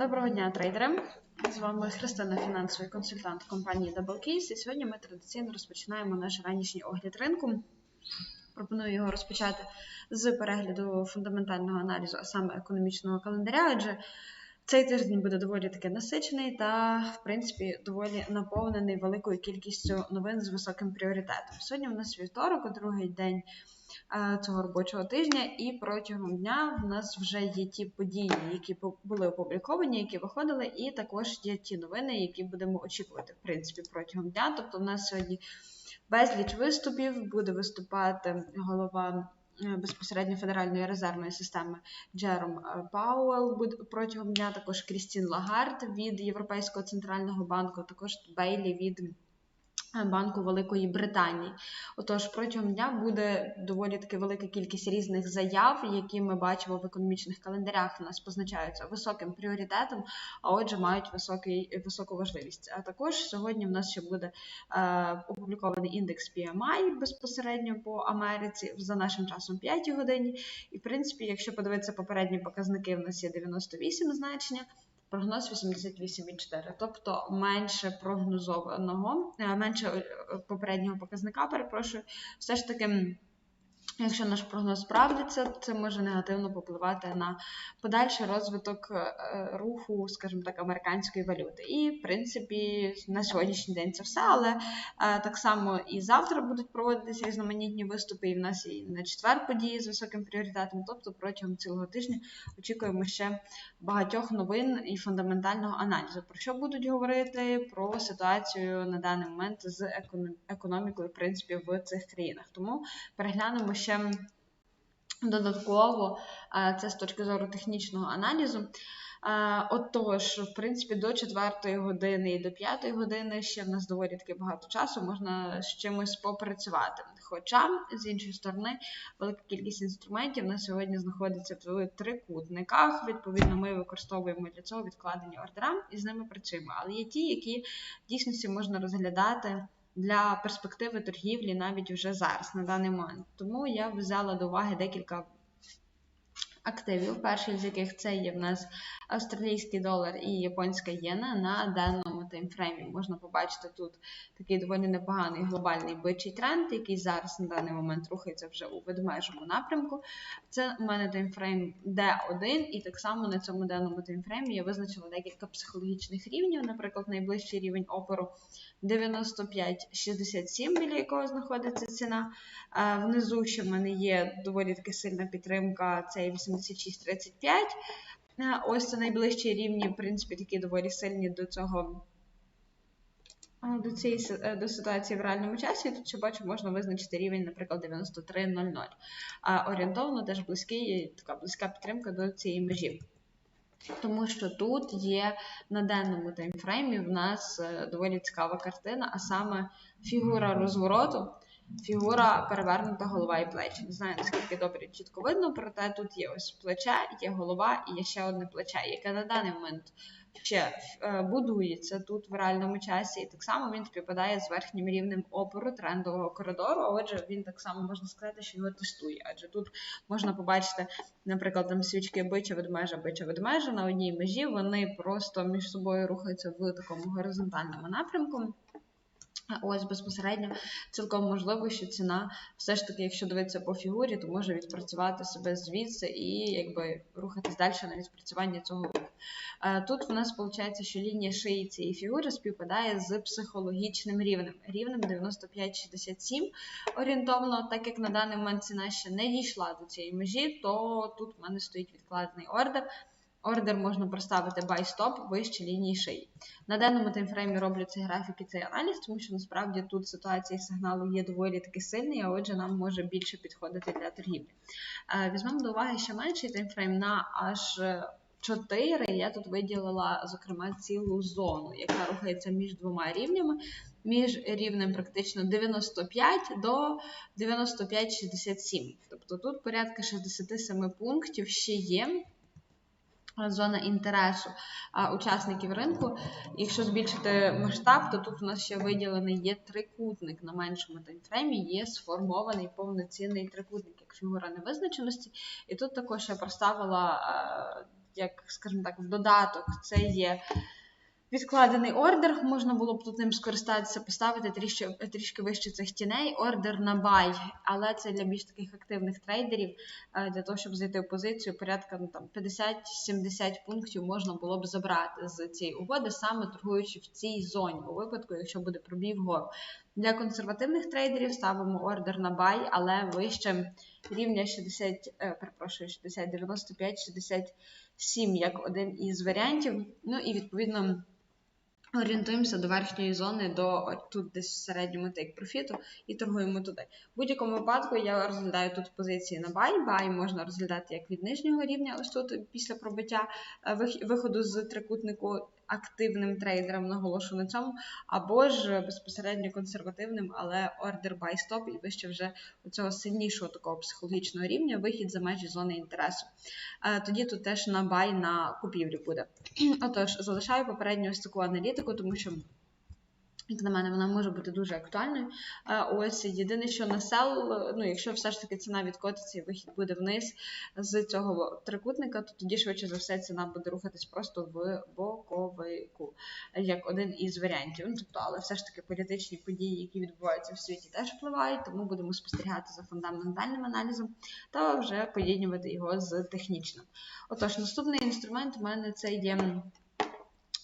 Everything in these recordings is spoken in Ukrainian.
Доброго дня, трейдери! З вами Христина, фінансовий консультант компанії DoubleCase. І сьогодні ми традиційно розпочинаємо наш ранішній огляд ринку. Пропоную його розпочати з перегляду фундаментального аналізу, а саме економічного календаря, адже цей тиждень буде доволі таки насичений та, в принципі, доволі наповнений великою кількістю новин з високим пріоритетом. Сьогодні у нас вівторок, другий день цього робочого тижня, і протягом дня в нас вже є ті події, які були опубліковані, які виходили, і також є ті новини, які будемо очікувати в принципі протягом дня. Тобто, в нас сьогодні безліч виступів буде виступати голова. Е, безпосередньо Федеральної резервної системи Джером е, Пауел буде протягом дня також Крістін Лагард від Європейського центрального банку, також Бейлі від Банку Великої Британії. Отож, протягом дня буде доволі таки велика кількість різних заяв, які ми бачимо в економічних календарях. У нас позначаються високим пріоритетом, а отже, мають високий, високу важливість. А також сьогодні в нас ще буде е, опублікований індекс PMI безпосередньо по Америці за нашим часом 5 годині. І, в принципі, якщо подивитися попередні показники, в нас є 98 значення прогноз 88,4, тобто менше прогнозованого, е, менше е, попереднього показника, перепрошую, все ж таки. Якщо наш прогноз справдиться, це може негативно попливати на подальший розвиток е, руху, скажімо так, американської валюти. І, в принципі, на сьогоднішній день це все. Але е, так само і завтра будуть проводитися різноманітні виступи. І в нас і на четвер події з високим пріоритетом. Тобто протягом цілого тижня очікуємо ще багатьох новин і фундаментального аналізу. Про що будуть говорити про ситуацію на даний момент з економікою, в принципі, в цих країнах. Тому переглянемо ще ще додатково це з точки зору технічного аналізу. Отож, в принципі, до 4 години і до 5 години ще в нас доволі таки багато часу, можна з чимось попрацювати. Хоча, з іншої сторони, велика кількість інструментів на сьогодні знаходиться в трикутниках. Відповідно, ми використовуємо для цього відкладені ордера і з ними працюємо. Але є ті, які в дійсності можна розглядати для перспективи торгівлі навіть вже зараз, на даний момент. Тому я взяла до уваги декілька активів, перший з яких це є в нас австралійський долар і японська єна на даному таймфреймі. Можна побачити тут такий доволі непоганий глобальний бичий тренд, який зараз на даний момент рухається вже у ведмежому напрямку. Це у мене таймфрейм D1, і так само на цьому даному таймфреймі я визначила декілька психологічних рівнів, наприклад, найближчий рівень опору 95,67, біля якого знаходиться ціна. Внизу ще в мене є доволі таки сильна підтримка, це 86,35. Ось це найближчі рівні, в принципі, такі доволі сильні до цього. До цієї е, до ситуації в реальному часі, тут ще бачу, можна визначити рівень, наприклад, 93.00. А орієнтовно теж близький, така близька підтримка до цієї межі. Тому що тут є на денному таймфреймі в нас е, доволі цікава картина, а саме фігура розвороту, фігура перевернута голова і плечі. Не знаю, наскільки добре чітко видно, проте тут є ось плече, є голова і є ще одне плече, яке на даний момент ще е, будується тут в реальному часі, і так само він співпадає з верхнім рівнем опору трендового коридору. Отже, він так само можна сказати, що його тестує. Адже тут можна побачити, наприклад, там свічки бича ведмежа, бича ведмежа на одній межі. Вони просто між собою рухаються в такому горизонтальному напрямку. Ось безпосередньо цілком можливо, що ціна все ж таки, якщо дивитися по фігурі, то може відпрацювати себе звідси і якби рухатись далі на відпрацювання цього руху. Е, тут в нас виходить, що лінія шиї цієї фігури співпадає з психологічним рівнем, рівнем 95-67 орієнтовно, так як на даний момент ціна ще не дійшла до цієї межі, то тут в мене стоїть відкладений ордер. Ордер можна проставити buy-stop вище лінії шиї. На даному таймфреймі роблю цей графік і цей аналіз, тому що насправді тут ситуація сигналу є доволі таки сильний, а отже, нам може більше підходити для торгівлі. Е, візьмемо до уваги ще менший таймфрейм на аж 4. Я тут виділила, зокрема, цілу зону, яка рухається між двома рівнями. Між рівнем практично 95 до 95-67. Тобто тут порядка 67 пунктів ще є зона інтересу учасників ринку. Якщо збільшити масштаб, то тут у нас ще виділений є трикутник на меншому таймфреймі, є сформований повноцінний трикутник, як фігура невизначеності. І тут також я проставила як, скажімо так, в додаток це є відкладений ордер. Можна було б тут ним скористатися, поставити трішки, трішки вище цих тіней, ордер на бай, але це для більш таких активних трейдерів, е, для того, щоб зайти в позицію, порядка ну, там 50-70 пунктів можна було б забрати з цієї угоди, саме торгуючи в цій зоні, у випадку, якщо буде пробій вгору. Для консервативних трейдерів ставимо ордер на бай, але вище рівня 60, е, перепрошую, 60, 95, 67 як один із варіантів. Ну і відповідно. Орієнтуємося до верхньої зони, до тут десь в середньому тейк профіту і торгуємо туди. В будь-якому випадку я розглядаю тут позиції на бай. Бай можна розглядати як від нижнього рівня, ось тут після пробиття е, виходу з трикутнику активним трейдером, наголошу на цьому, або ж безпосередньо консервативним, але ордер buy stop і вище вже цього сильнішого такого психологічного рівня вихід за межі зони інтересу. Е, тоді тут теж на бай на купівлю буде. Отож, залишаю попередню ось таку аналітику, тому що. Як на мене, вона може бути дуже актуальною. Ось єдине, що на сел, ну якщо все ж таки ціна відкотиться і вихід буде вниз з цього трикутника, то тоді швидше за все ціна буде рухатись просто в боковику, як один із варіантів. Ну, тобто, але все ж таки політичні події, які відбуваються в світі, теж впливають, тому будемо спостерігати за фундаментальним аналізом та вже поєднувати його з технічним. Отож, наступний інструмент у мене це є.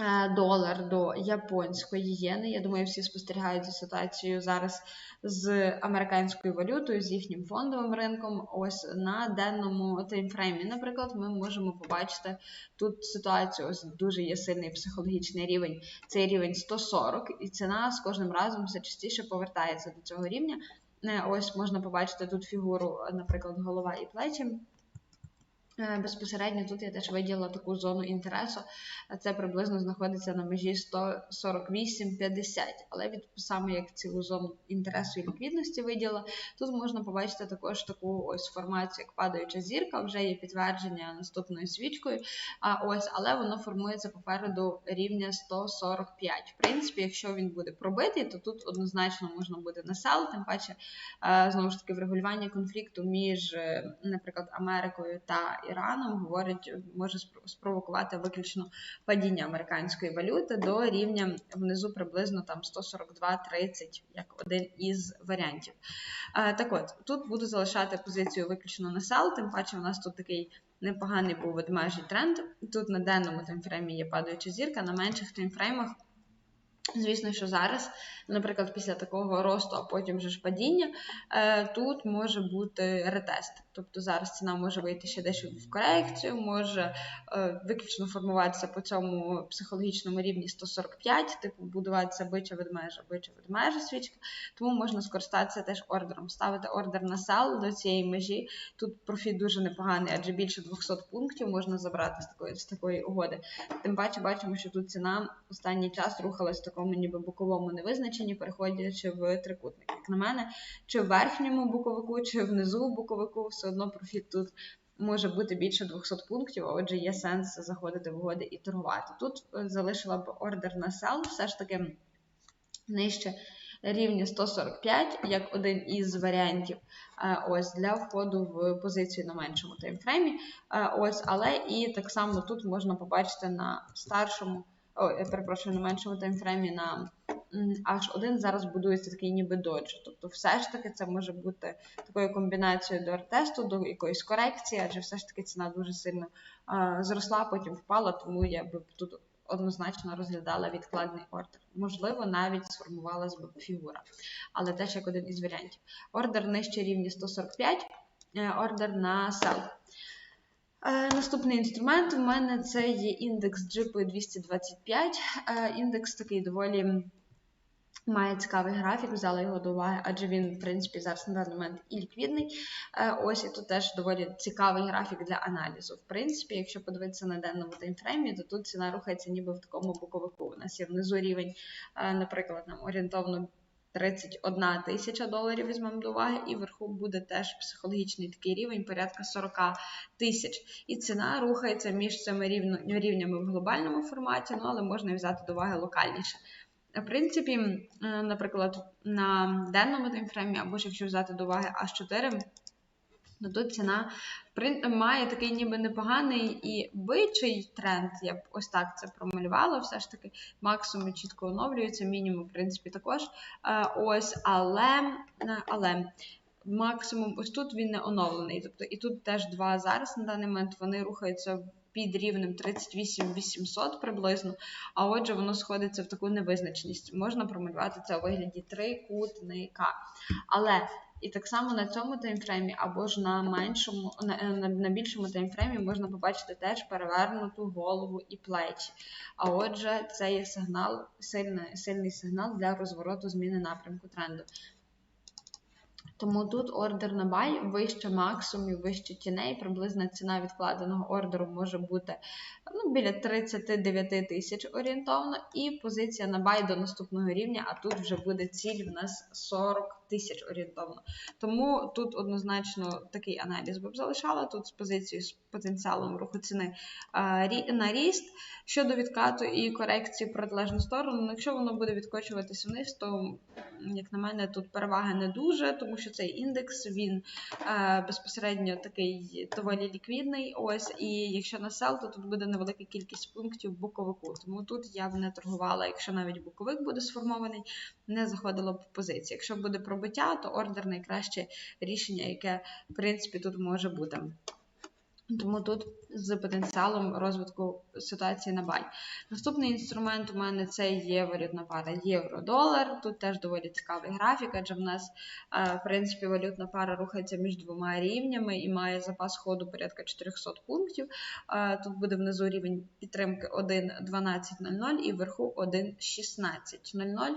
Е, долар до японської єни. Я думаю, всі спостерігають за ситуацією зараз з американською валютою, з їхнім фондовим ринком. Ось на денному таймфреймі, наприклад, ми можемо побачити тут ситуацію. Ось дуже є сильний психологічний рівень. Цей рівень 140, і ціна з кожним разом все частіше повертається до цього рівня. Е, ось можна побачити тут фігуру, наприклад, голова і плечі. Е, безпосередньо тут я теж виділа таку зону інтересу, це приблизно знаходиться на межі 148-50. Але від саме як цілу зону інтересу і ліквідності виділа, тут можна побачити також таку ось формацію, як падаюча зірка, вже є підтвердження наступною свічкою. А ось, Але воно формується попереду рівня 145. В принципі, якщо він буде пробитий, то тут однозначно можна буде насел, тим паче, е, знову ж таки, врегулювання конфлікту між, е, наприклад, Америкою та Іраном говорить, може спровокувати виключно падіння американської валюти до рівня внизу приблизно там 142-30, як один із варіантів. Так от, тут буду залишати позицію виключно на сел, тим паче у нас тут такий. Непоганий був ведмежий тренд. Тут на денному таймфреймі є падаюча зірка, на менших таймфреймах Звісно, що зараз, наприклад, після такого росту, а потім вже ж падіння, е, тут може бути ретест. Тобто зараз ціна може вийти ще дещо в корекцію, може е, виключно формуватися по цьому психологічному рівні 145, типу будуватися бича ведмежа, бича ведмежа свічка. Тому можна скористатися теж ордером, ставити ордер на сел до цієї межі. Тут профіт дуже непоганий, адже більше 200 пунктів можна забрати з такої з такої угоди. Тим паче бачимо, що тут ціна останній час рухалась в такому ніби боковому невизначенні, переходячи в трикутник. Як на мене, чи в верхньому боковику, чи внизу боковику, все одно профіт тут. Може бути більше 200 пунктів, а отже, є сенс заходити в угоди і торгувати. Тут е, залишила б ордер на сел, все ж таки нижче рівня 145, як один із варіантів е, ось для входу в позицію на меншому таймфреймі. Е, ось, Але і так само тут можна побачити на старшому о, я перепрошую, на меншому таймфреймі на H1 зараз будується такий ніби додж. Тобто, все ж таки, це може бути такою комбінацією до артесту, до якоїсь корекції, адже все ж таки ціна дуже сильно а, зросла, потім впала, тому я би тут однозначно розглядала відкладний ордер. Можливо, навіть сформувалась би фігура, але теж як один із варіантів. Ордер нижче рівні 145, е, ордер на сел. Е, наступний інструмент у мене це є індекс GP 225. Е, індекс такий доволі має цікавий графік, взяла його до уваги, адже він, в принципі, зараз на даний момент і ліквідний. Е, ось і тут теж доволі цікавий графік для аналізу. В принципі, якщо подивитися на денному таймфреймі, то тут ціна рухається ніби в такому боковику. У нас є внизу рівень, наприклад, нам орієнтовно 31 тисяча доларів візьмемо до уваги, і вверху буде теж психологічний такий рівень, порядка 40 тисяч. І ціна рухається між цими рівнями в глобальному форматі, ну але можна взяти до уваги локальніше. В принципі, наприклад, на денному таймфреймі, або ж якщо взяти до уваги H4, Ну, тут ціна має такий ніби непоганий і бичий тренд, я б ось так це промалювала. Все ж таки, максимум чітко оновлюється, мінімум, в принципі, також. Е, ось, але, е, але максимум ось тут він не оновлений. Тобто і тут теж два зараз на даний момент вони рухаються під рівнем 38 800 приблизно, а отже, воно сходиться в таку невизначеність. Можна промалювати це у вигляді трикутника. Але і так само на цьому таймфреймі або ж на меншому, на, на, на більшому таймфреймі можна побачити теж перевернуту голову і плечі. А отже, це є сигнал, сильний, сильний сигнал для розвороту зміни напрямку тренду. Тому тут ордер на бай вище максимумів, вище тіней. Приблизна ціна відкладеного ордеру може бути ну, біля 39 тисяч орієнтовно. І позиція на бай до наступного рівня, а тут вже буде ціль в нас 40 тисяч орієнтовно. Тому тут однозначно такий аналіз би б залишала. Тут з позицією з потенціалом руху ціни на ріст. Щодо відкату і корекції в протилежну сторону, ну, якщо воно буде відкочуватися вниз, то, як на мене, тут переваги не дуже, тому що цей індекс він безпосередньо такий доволі ліквідний. Ось, і якщо на сел, то тут буде невелика кількість пунктів боковику. Тому тут я б не торгувала, якщо навіть боковик буде сформований, не заходила б в позиції. Якщо буде пробиття, то ордер найкраще рішення, яке в принципі тут може бути. Тому тут з потенціалом розвитку ситуації на бай. Наступний інструмент у мене це є валютна пара євро-долар. Тут теж доволі цікавий графік, адже в нас, е, в принципі, валютна пара рухається між двома рівнями і має запас ходу порядка 400 пунктів. Е, тут буде внизу рівень підтримки 1.12.00 і вверху 1.16.00.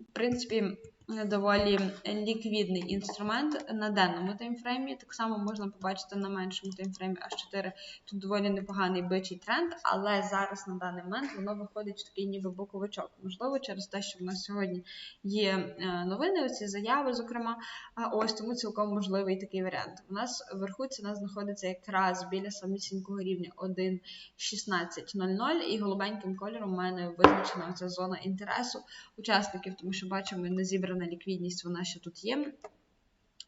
В принципі, доволі ліквідний інструмент на денному таймфреймі. Так само можна побачити на меншому таймфреймі H4. Тут доволі непоганий бичий тренд, але зараз на даний момент воно виходить такий ніби боковичок. Можливо, через те, що в нас сьогодні є е, новини, оці заяви, зокрема, ось тому цілком можливий такий варіант. У нас вверху ціна знаходиться якраз біля самісінького рівня 1.16.00 і голубеньким кольором у мене визначена ця зона інтересу учасників, тому що бачимо не зібрана ліквідність, вона ще тут є.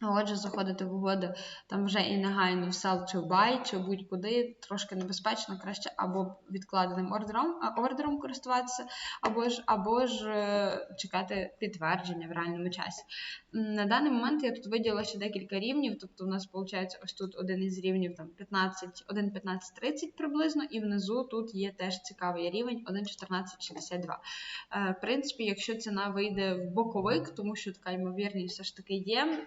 Отже, заходити в угоди там вже і негайно в сел чи в бай, чи будь-куди трошки небезпечно, краще або відкладеним ордером ордером користуватися, або ж або ж е, чекати підтвердження в реальному часі. На даний момент я тут виділа ще декілька рівнів, тобто у нас виходить ось тут один із рівнів там 15, 1.15.30 приблизно, і внизу тут є теж цікавий рівень 1.14.62. Е, в принципі, якщо ціна вийде в боковик, тому що така ймовірність все ж таки є.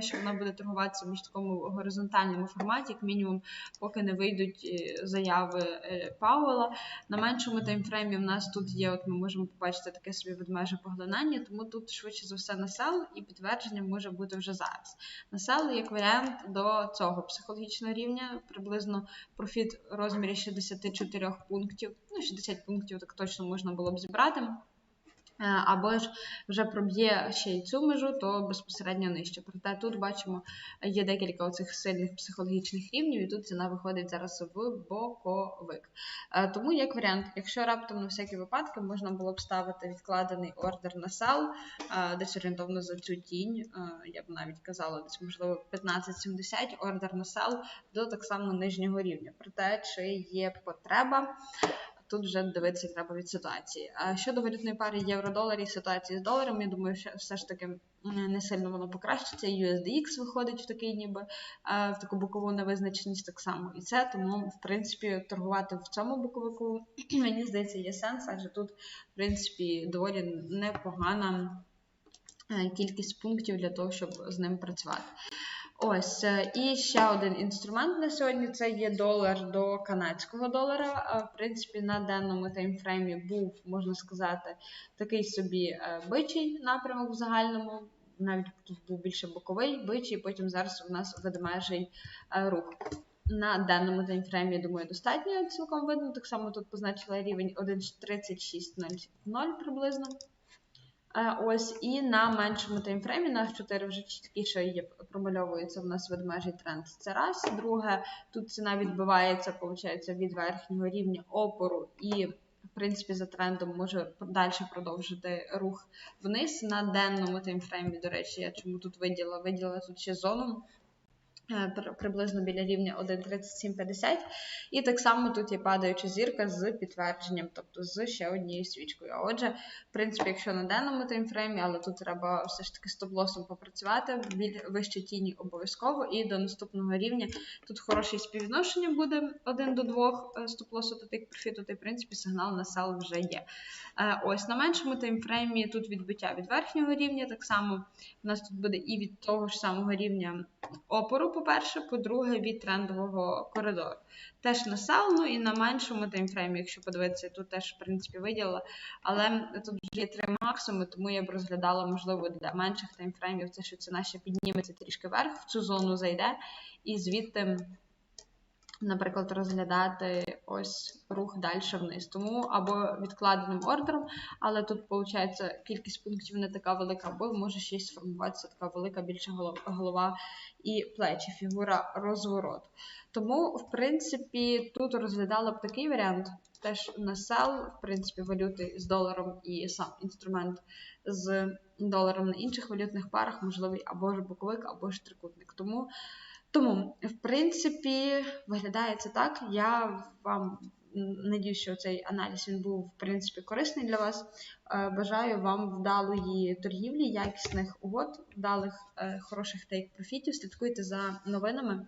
Що вона буде торгуватися в такому горизонтальному форматі, як мінімум, поки не вийдуть е, заяви е, Пауела. На меншому таймфреймі в нас тут є, от ми можемо побачити таке собі ведмеже поглинання, тому тут швидше за все на сел і підтвердження може бути вже зараз. На як варіант до цього психологічного рівня, приблизно профіт в розмірі 64 пунктів, ну 60 пунктів так точно можна було б зібрати. Е, або ж вже проб'є ще й цю межу, то безпосередньо нижче. Проте тут бачимо, є декілька оцих сильних психологічних рівнів, і тут ціна виходить зараз в боковик. Е, тому, як варіант, якщо раптом на всякі випадки можна було б ставити відкладений ордер на сал, е, десь орієнтовно за цю тінь, я б навіть казала, десь, можливо, 15-70 ордер на сал до так само нижнього рівня. Проте, чи є потреба тут вже дивитися треба від ситуації. А щодо валютної пари євро-долар і ситуації з доларом, я думаю, що все ж таки не сильно воно покращиться. І USDX виходить в такий, ніби в таку бокову невизначеність так само. І це тому, в принципі, торгувати в цьому боковику, мені здається, є сенс, адже тут, в принципі, доволі непогана е, кількість пунктів для того, щоб з ним працювати. Ось, е, і ще один інструмент на сьогодні це є долар до канадського долара. В принципі, на денному таймфреймі був, можна сказати, такий собі е, бичий напрямок в загальному. Навіть тут був більше боковий бичий, потім зараз у нас ведмежий е, рух. На денному таймфреймі, думаю, достатньо цілком видно. Так само тут позначила рівень 1.36.00 приблизно. Е, ось, і на меншому таймфреймі на 4 вже чіткіше є, промальовується в нас ведмежий тренд. Це раз. Друге, тут ціна відбивається, виходить, від верхнього рівня опору і, в принципі, за трендом може далі продовжити рух вниз. На денному таймфреймі, до речі, я чому тут виділа? Виділа тут ще зону приблизно біля рівня 1,3750. І так само тут є падаюча зірка з підтвердженням, тобто з ще однією свічкою. Отже, в принципі, якщо на денному таймфреймі, але тут треба все ж таки стоп-лосом попрацювати, біль вище тіні обов'язково, і до наступного рівня тут хороше співвідношення буде 1 до 2 е, стоп-лосу до тих профіту, то в принципі сигнал на сел вже є. Е, Ось на меншому таймфреймі тут відбиття від верхнього рівня, так само у нас тут буде і від того ж самого рівня опору, по-перше, по-друге, від трендового коридору. Теж на сел, ну і на меншому таймфреймі, якщо подивитися, тут теж, в принципі, виділила. Але тут вже є три максимуми, тому я б розглядала, можливо, для менших таймфреймів це, що ціна ще підніметься трішки вверх, в цю зону зайде, і звідти, наприклад, розглядати ось рух далі вниз. Тому або відкладеним ордером, але тут, виходить, кількість пунктів не така велика, або може ще сформуватися така велика більша голова і плечі, фігура розворот. Тому, в принципі, тут розглядала б такий варіант. Теж на сел, в принципі, валюти з доларом і сам інструмент з доларом на інших валютних парах, можливий або ж боковик, або ж трикутник. Тому, тому в принципі, виглядає це так. Я вам надіюсь, що цей аналіз він був в принципі корисний для вас. Е, Бажаю вам вдалої торгівлі, якісних угод, вдалих е, хороших тейк профітів. Слідкуйте за новинами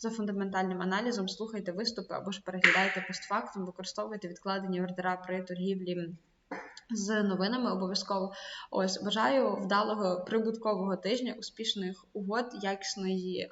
за фундаментальним аналізом, слухайте виступи або ж переглядайте постфактум, використовуйте відкладені ордера при торгівлі. З новинами обов'язково ось бажаю вдалого прибуткового тижня, успішних угод, якісної